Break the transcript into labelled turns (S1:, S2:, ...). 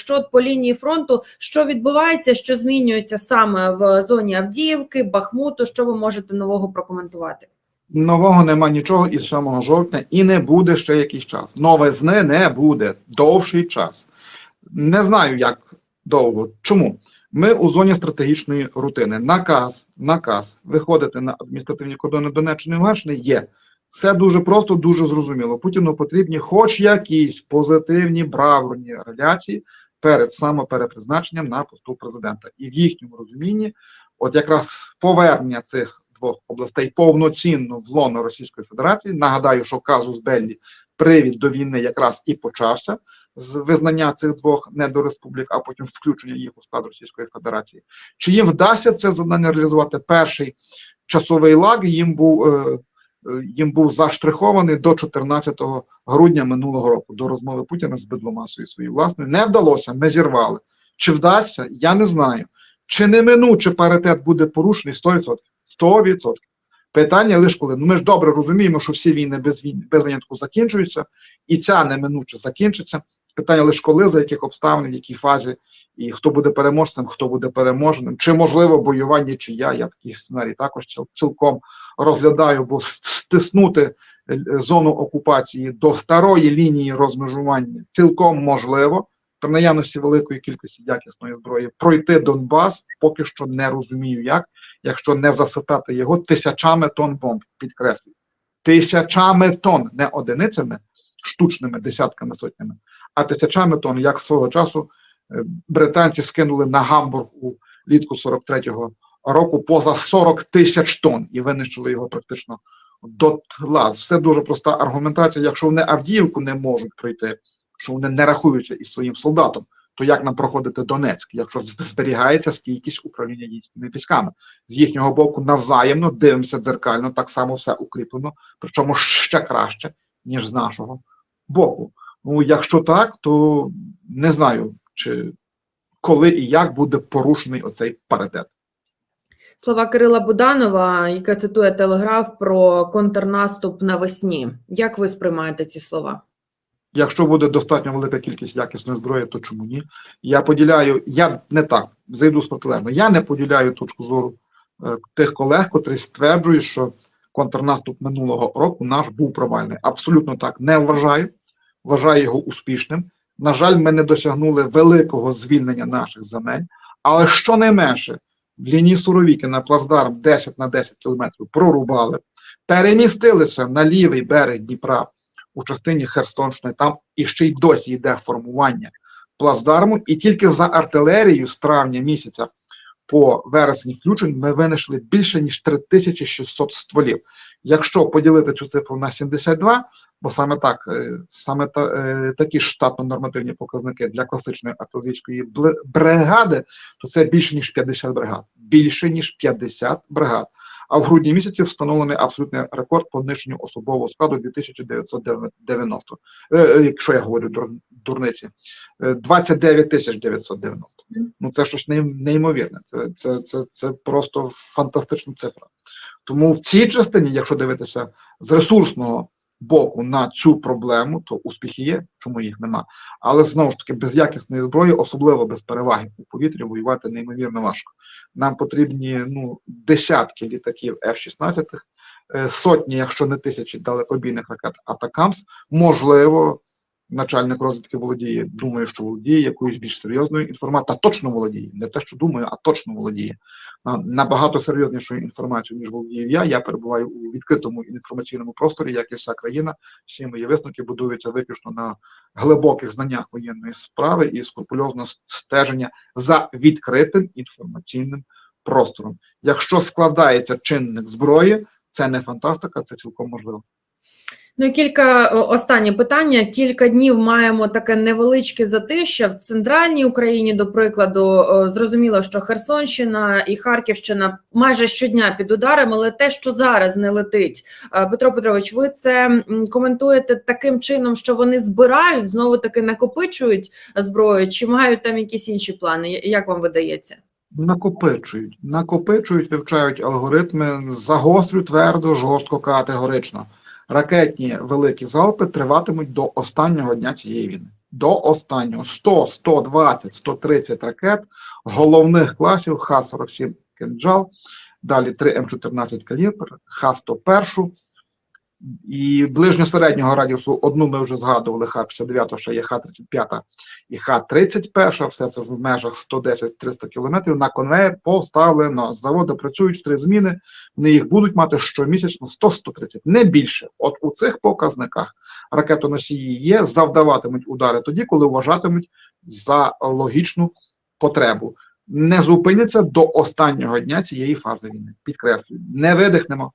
S1: Якщо от по лінії фронту, що відбувається, що змінюється саме в зоні Авдіївки, Бахмуту, що ви можете нового прокоментувати?
S2: Нового нема нічого із 7 жовтня і не буде ще якийсь час. Новизни не буде довший час. Не знаю, як довго. Чому? Ми у зоні стратегічної рутини. Наказ, наказ виходити на адміністративні кордони Донеччини і Луганщини є. Все дуже просто, дуже зрозуміло. Путіну потрібні хоч якісь позитивні бравурні реляції перед самоперепризначенням на посту президента. І в їхньому розумінні, от якраз повернення цих двох областей повноцінно в лоно Російської Федерації. Нагадаю, що казус Беллі привід до війни якраз і почався з визнання цих двох недореспублік, а потім включення їх у склад Російської Федерації. Чи їм вдасться це завдання реалізувати? Перший часовий лаг їм був. Їм був заштрихований до 14 грудня минулого року до розмови Путіна з бидломасою своєю власною. Не вдалося, ми зірвали. Чи вдасться? Я не знаю. Чи неминуче паритет буде порушений 100%? 100%. Питання лише коли. Ну ми ж добре розуміємо, що всі війни без війни без винятку закінчуються, і ця неминуче закінчиться. Питання лише коли, за яких обставин, в якій фазі, і хто буде переможцем, хто буде переможеним, чи можливо воювання, чи я. Я такий сценарій також цілком розглядаю, бо стиснути е, зону окупації до старої лінії розмежування цілком можливо. При наявності великої кількості якісної зброї пройти Донбас поки що не розумію як, якщо не засипати його тисячами тонн бомб, підкреслюю. Тисячами тонн, не одиницями, штучними, десятками, сотнями, а тисячами тонн, як свого часу е, британці скинули на Гамбург у літку 43-го року поза 40 тисяч тонн і винищили його практично до тла. Все дуже проста аргументація. Якщо вони Авдіївку не можуть пройти, що вони не рахуються із своїм солдатом, то як нам проходити Донецьк, якщо зберігається стійкість управління дійсними військами? З їхнього боку навзаємно дивимося дзеркально, так само все укріплено, причому ще краще, ніж з нашого боку. Ну, якщо так, то не знаю, чи коли і як буде порушений оцей паритет.
S1: Слова Кирила Буданова, яка цитує Телеграф про контрнаступ навесні. Як ви сприймаєте ці слова?
S2: Якщо буде достатньо велика кількість якісної зброї, то чому ні? Я поділяю, я не так зайду з протилежно. Я не поділяю точку зору е, тих колег, котрі стверджують, що контрнаступ минулого року наш був провальний. Абсолютно так не вважаю. Вважаю його успішним. На жаль, ми не досягнули великого звільнення наших земель, але щонайменше в лінії Суровіки на плацдарм 10 на 10 кілометрів прорубали, перемістилися на лівий берег Дніпра у частині Херсонщини, там і ще й досі йде формування плацдарму, і тільки за артилерію з травня місяця по вересень включень ми винайшли більше ніж 3600 стволів. Якщо поділити цю цифру на 72, бо саме так, е, саме та, е, такі штатно-нормативні показники для класичної артилерійської бригади, то це більше ніж 50 бригад. Більше ніж 50 бригад. А в грудні місяці встановлений абсолютний рекорд по знищенню особового складу 2990. Е, якщо я говорю дурниці, Е, 29 тисяч 990. Ну це щось неймовірне. Це, це, це, це просто фантастична цифра. Тому в цій частині, якщо дивитися з ресурсного боку на цю проблему, то успіхи є, чому їх нема. Але знову ж таки, без якісної зброї, особливо без переваги у повітрі, воювати неймовірно важко. Нам потрібні ну, десятки літаків F-16, е, сотні, якщо не тисячі далекобійних ракет Атакамс. Можливо, начальник розвідки володіє, думаю, що володіє якоюсь більш серйозною інформацією, та точно володіє, не те, що думаю, а точно володіє. Набагато серйознішою інформацією, ніж володію я. Я перебуваю у відкритому інформаційному просторі, як і вся країна. Всі мої висновки будуються виключно на глибоких знаннях воєнної справи і скрупульозно стеження за відкритим інформаційним простором. Якщо складається чинник зброї, це не фантастика, це цілком можливо.
S1: Ну і кілька останнє питання. Кілька днів маємо таке невеличке затища в центральній Україні. До прикладу, зрозуміло, що Херсонщина і Харківщина майже щодня під ударами, але те, що зараз не летить. Е, Петро Петрович, ви це коментуєте таким чином, що вони збирають знову таки накопичують зброю, чи мають там якісь інші плани? Як вам видається?
S2: Накопичують, накопичують, вивчають алгоритми, загострю твердо, жорстко, категорично. Ракетні великі залпи триватимуть до останнього дня цієї війни. до останнього 100, 120, 130 ракет головних класів Х-47 «Кинджал», далі 3 М14 калібр, Х-101 і ближньо-середнього радіусу одну ми вже згадували Х-59, ще є Х-35 і Х-31, все це в межах 110-300 кілометрів на конвейер поставлено. Заводи працюють в три зміни, вони їх будуть мати щомісячно 100-130, не більше. От у цих показниках ракетоносії є, завдаватимуть удари тоді, коли вважатимуть за логічну потребу. Не зупиняться до останнього дня цієї фази війни. Підкреслюю, не видихнемо,